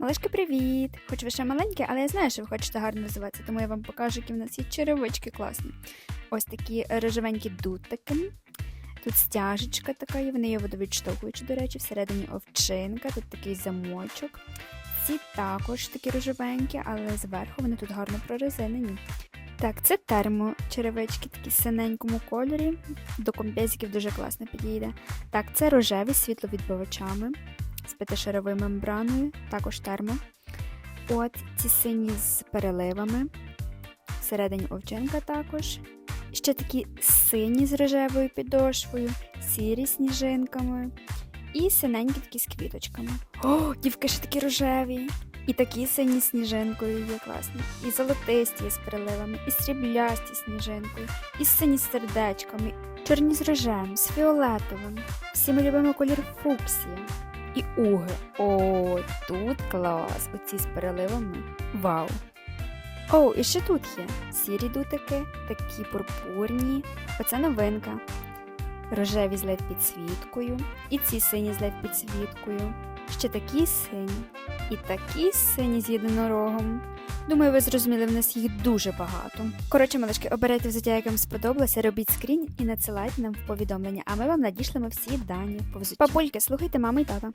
Малишки, привіт! Хоч ви ще маленькі, але я знаю, що ви хочете гарно розвиватися, тому я вам покажу, які в нас є черевички класні. Ось такі рожевенькі дутики. Тут стяжечка така, є, вони є водовідштовхуючі, до речі, всередині овчинка, тут такий замочок. Ці також такі рожевенькі, але зверху вони тут гарно прорезинені. Так, це термочеревички, такі в синенькому кольорі. До комбезиків дуже класно підійде. Так, це рожеві з світловідбивачами з п'ятишаровою мембраною, також термо. От ці сині з переливами. Всередині овчинка також. Ще такі сині з рожевою підошвою, сірі сніжинками. І синенькі такі з квіточками. О, дівки ще такі рожеві. І такі сині сніжинкою є класні. І золотисті є з переливами, і сріблясті сніжинкою, і сині з сердечками, чорні з рожем, з фіолетовим. Всі ми любимо колір фуксія. І уги. О, тут клас. Оці з переливами. Вау. О, і ще тут є сірі дутики, такі пурпурні. Оце новинка. Рожеві з лед підсвіткою, і ці сині з лед підсвіткою. Ще такі сині, і такі сині з єдинорогом. Думаю, ви зрозуміли, в нас їх дуже багато. Коротше, малички, обирайте взуття, яке вам сподобалося, робіть скрінь і надсилайте нам в повідомлення, а ми вам надішлемо всі дані по взуттю. Папульки, слухайте мами і тата.